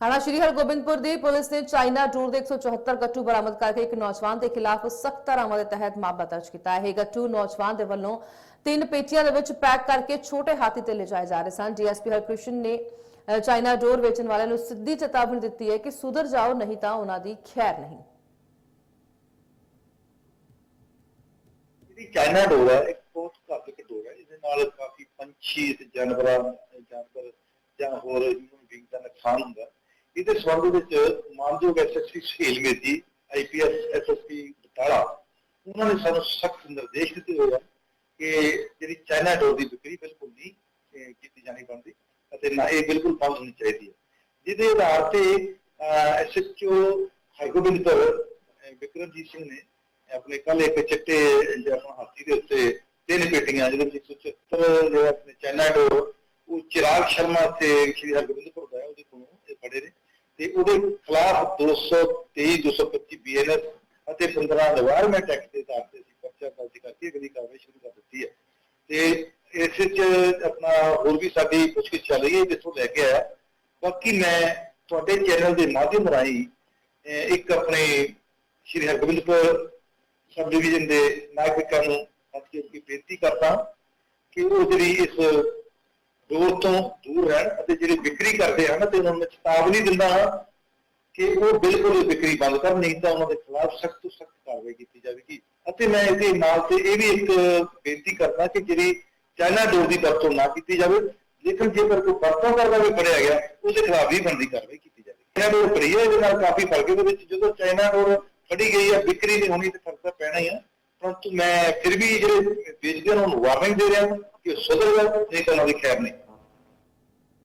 ਥਾਣਾ ਸ਼੍ਰੀ ਹਰਗੋਬਿੰਦਪੁਰ ਦੀ ਪੁਲਿਸ ਨੇ ਚਾਈਨਾ ਡੋਰ ਦੇ 174 ਗੱਟੂ ਬਰਾਮਦ ਕਰਕੇ ਇੱਕ ਨੌਜਵਾਨ ਦੇ ਖਿਲਾਫ ਸਖਤ ਧਾਰਾਵਾਂ ਦੇ ਤਹਿਤ ਮਾਮਲਾ ਦਰਜ ਕੀਤਾ ਹੈ। ਇਹ ਗੱਟੂ ਨੌਜਵਾਨ ਦੇ ਵੱਲੋਂ ਤਿੰਨ ਪੇਟੀਆਂ ਦੇ ਵਿੱਚ ਪੈਕ ਕਰਕੇ ਛੋਟੇ ਹਾਥੀ ਤੇ ਲਿਜਾਏ ਜਾ ਰਹੇ ਸਨ। ਡੀਐਸਪੀ ਹਰਕ੍ਰਿਸ਼ਨ ਨੇ ਚਾਈਨਾ ਡੋਰ ਵੇਚਣ ਵਾਲਿਆਂ ਨੂੰ ਸਿੱਧੀ ਚੇਤਾਵਨੀ ਦਿੱਤੀ ਹੈ ਕਿ ਸੁਧਰ ਜਾਓ, ਨਹੀਂ ਤਾਂ ਉਹਨਾਂ ਦੀ ਖੈਰ ਨਹੀਂ। ਜਿਹੜੀ ਚਾਈਨਾ ਡੋਰ ਹੈ, ਇੱਕ ਬਹੁਤ ਘਾਤਕ ਡੋਰ ਹੈ। ਇਹਦੇ ਨਾਲ ਕਾਫੀ ਪੰਛੀ ਤੇ ਜਾਨਵਰਾਂ, ਜਾਨਵਰ ਜਾਂ ਹੋਰ ਹਿਊਮਨ ਦਾ ਨੁਕਸਾਨ ਹੁੰਦਾ ਇਹਦੇ ਸੰਬੰਧ ਵਿੱਚ ਮਾਨਯੋਗ SSP Suhail Medi IPS SSP Batala, ਉਹਨਾਂ ਨੇ ਸਾਨੂੰ ਸਖਤ ਨਿਰਦੇਸ਼ ਦਿੱਤੇ ਹੋਏ ਆ ਕਿ ਜਿਹੜੀ ਚਾਈਨਾ ਡੋਰ ਦੀ ਵਿਕਰੀ ਬਿਲਕੁਲ ਨਹੀਂ ਕੀਤੀ ਜਾਣੀ ਬਣਦੀ ਅਤੇ ਨਾ ਇਹ ਬਿਲਕੁਲ ਬੰਦ ਹੋਣੀ ਚਾਹੀਦੀ ਹੈ। ਜਿਹਦੇ ਆਧਾਰ ਤੇ ਐਸਐਚਓ ਹਰਗੋਬਿੰਦਪੁਰ ਵਿਕਰਮਜੀਤ ਸਿੰਘ ਨੇ ਆਪਣੇ ਕੱਲ ਇੱਕ ਚਿੱਟੇ ਜਿਹੜਾ ਹਾਥੀ ਦੇ ਉੱਤੇ ਤਿੰਨ ਪੇਟੀਆਂ, ਜਿਹਦੇ ਵਿੱਚ 174 ਜਿਹੜੇ ਆਪਣੇ ਚਾਈਨਾ ਡੋਰ, ਉਹ ਚਿਰਾਗ ਸ਼ਰਮਾ ਤੇ ਸ਼੍ਰੀ ਹਰਗੋਬਿੰਦਪੁਰ ਦਾ ਹੈ ਉਹਦੇ ਕੋਲੋਂ ਇਹ ਫੜੇ ਨੇ ਤੇ ਉਹਦੇ ਖਿਲਾਫ 223 225 ਬੀਐਨਐਸ ਅਤੇ 15 ਰਿਵਾਇਰਮੈਂਟ ਐਕਟ ਦੇ ਤਹਿਤ ਅਸੀਂ ਪਰਚਾ ਦਰਜ ਕਰਕੇ ਅਗਲੀ ਕਾਰਵਾਈ ਸ਼ੁਰੂ ਕਰ ਦਿੱਤੀ ਹੈ। ਤੇ ਇਸ ਵਿੱਚ ਆਪਣਾ ਹੋਰ ਵੀ ਸਾਡੀ ਪੁੱਛਗਿੱਛ ਚੱਲ ਰਹੀ ਹੈ ਜਿੱਥੋਂ ਲੈ ਕੇ ਆਇਆ। ਬਾਕੀ ਮੈਂ ਤੁਹਾਡੇ ਚੈਨਲ ਦੇ ਮਾਧਿਅਮ ਰਾਹੀਂ ਇੱਕ ਆਪਣੇ ਸ਼੍ਰੀ ਹਰਗੋਬਿੰਦਪੁਰ ਸਬ ਡਿਵੀਜ਼ਨ ਦੇ ਨਾਗਰਿਕਾਂ ਨੂੰ ਅੱਜ ਕੀ ਬੇਨਤੀ ਕਰਦਾ ਕਿ ਉਹ ਜਿਹੜੀ ਇਸ ਦੂਰ ਤੋਂ ਦੂਰ ਰਹਿਣ ਅਤੇ ਜਿਹੜੇ ਵਿਕਰੀ ਕਰਦੇ ਹਨ ਤੇ ਉਹਨਾਂ ਨੂੰ ਚੇਤਾਵਨੀ ਦਿੰਦਾ ਹਾਂ ਕਿ ਉਹ ਬਿਲਕੁਲ ਇਹ ਵਿਕਰੀ ਬੰਦ ਕਰਨ, ਨਹੀਂ ਤਾਂ ਉਹਨਾਂ ਦੇ ਖਿਲਾਫ ਸਖਤ ਤੋਂ ਸਖਤ ਕਾਰਵਾਈ ਕੀਤੀ ਜਾਵੇਗੀ। ਅਤੇ ਮੈਂ ਇਹਦੇ ਨਾਲ ਤੇ ਇਹ ਵੀ ਇੱਕ ਬੇਨਤੀ ਕਰਦਾ ਕਿ ਜਿਹੜੀ ਚਾਈਨਾ ਡੋਰ ਦੀ ਵਰਤੋਂ ਨਾ ਕੀਤੀ ਜਾਵੇ, ਲੇਕਿਨ ਜੇਕਰ ਕੋਈ ਵਰਤੋਂ ਕਰਦਾ ਵੀ ਫੜਿਆ ਗਿਆ, ਉਹਦੇ ਖਿਲਾਫ ਵੀ ਬਣਦੀ ਕਾਰਵਾਈ ਕੀਤੀ ਜਾਵੇ ਚਾਈਨਾ ਡੋਰ ਫੜੀ ਹੈ ਨਾਲ ਕਾਫੀ ਫ਼ਰਕ ਇਹਦੇ ਵਿੱਚ ਜਦੋਂ ਚਾਈਨਾ ਡੋਰ ਫੜੀ ਗਈ ਹੈ, ਵਿਕਰੀ ਨਹੀਂ ਹੋਣੀ ਤੇ ਫ਼ਰਕ ਪੈਣਾ ਹੀ ਹੈ ਪਰੰਤੂ ਮੈਂ ਫਿਰ ਵੀ ਜਿਹੜੇ ਵੇਚਦੇ ਹਨ ਉਹਨਾਂ ਨੂੰ ਵਾਰਨਿੰਗ ਦੇ ਰਿਹਾ ਕਿ ਉਹ ਸੁਧਰ ਜਾਓ ਨਹੀਂ ਤਾਂ ਉਹਨਾਂ ਦੀ ਖੈਰ ਨਹੀਂ।